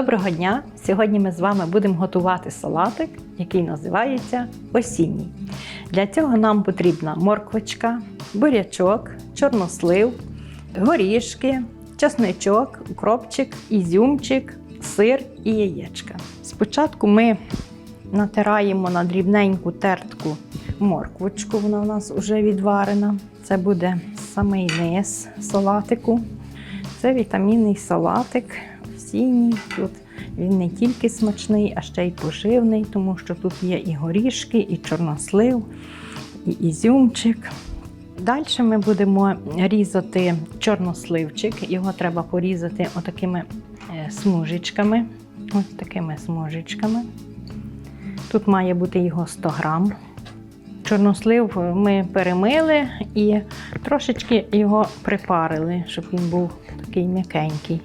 Доброго дня! Сьогодні ми з вами будемо готувати салатик, який називається осінній. Для цього нам потрібна морквочка, бурячок, чорнослив, горішки, чесничок, укропчик, ізюмчик, сир і яєчка. Спочатку ми натираємо на дрібненьку тертку морквочку, вона у нас вже відварена. Це буде самий низ салатику. Це вітамінний салатик осінній. Тут він не тільки смачний, а ще й поживний, тому що тут є і горішки, і чорнослив, і ізюмчик. Далі ми будемо різати чорносливчик. Його треба порізати отакими е, смужечками. Ось такими смужечками. Тут має бути його 100 грам. Чорнослив ми перемили і трошечки його припарили, щоб він був такий м'якенький.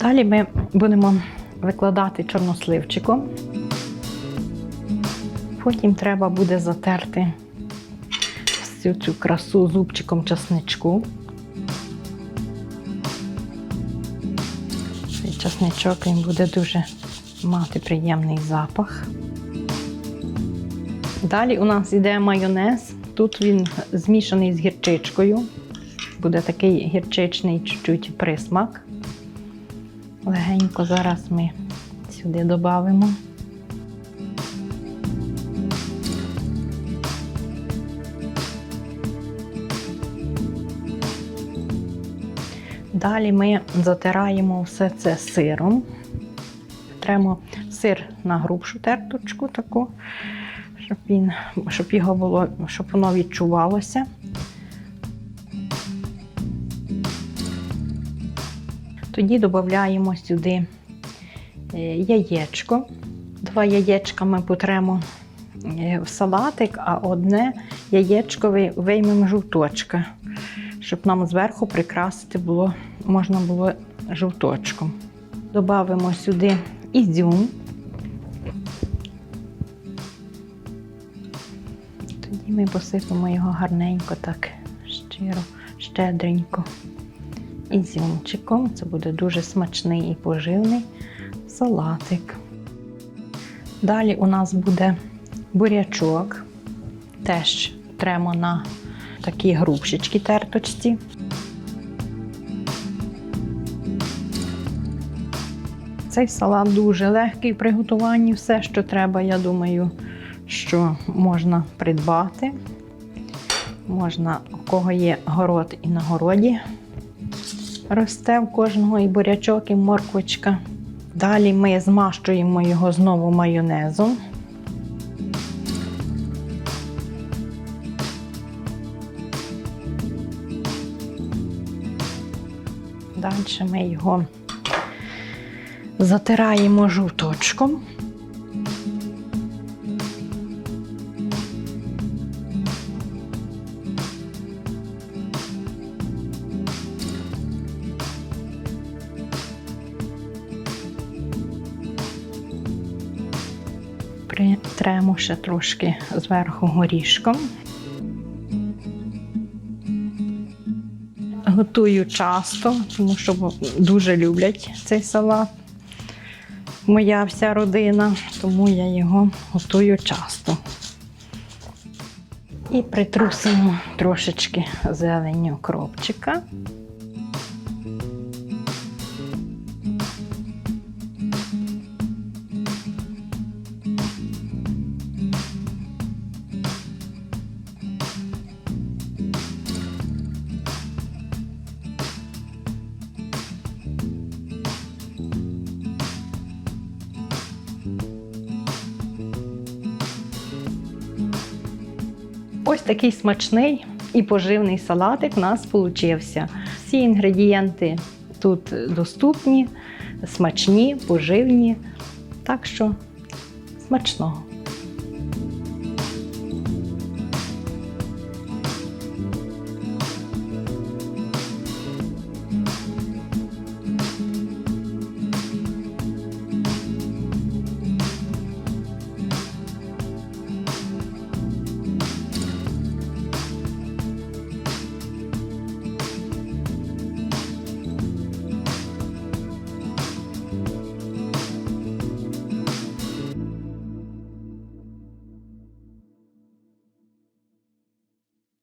Далі ми будемо викладати чорносливчиком. Потім треба буде затерти всю цю красу зубчиком часничку. Цей часничок він буде дуже мати приємний запах. Далі у нас йде майонез. Тут він змішаний з гірчичкою. Буде такий гірчичний чуть-чуть присмак. Легенько зараз ми сюди додамо. Далі ми затираємо все це сиром. Тремо сир на грубшу терточку таку, щоб, він, щоб його було, щоб воно відчувалося. Тоді додаємо сюди е, яєчко. Два яєчка ми потремо е, в салатик, а одне яєчко виймемо жовточка, щоб нам зверху прикрасити було, можна було жовточком. Додаємо сюди ізюм. Тоді ми посипемо його гарненько, так щиро, щедренько ізюмчиком. Це буде дуже смачний і поживний салатик. Далі у нас буде бурячок. Теж тремо на такі грубшечки терточці. Цей салат дуже легкий в приготуванні. Все, що треба, я думаю, що можна придбати. Можна, у кого є город і на городі, росте в кожного і бурячок, і морквочка. Далі ми змащуємо його знову майонезом. Далі ми його затираємо жовточком. Притремо ще трошки зверху горішком. Готую часто, тому що дуже люблять цей салат. Моя вся родина, тому я його готую часто. І притрусимо трошечки зеленню кропчика. Ось такий смачний і поживний салатик у нас получився. Всі інгредієнти тут доступні, смачні, поживні. Так що смачного!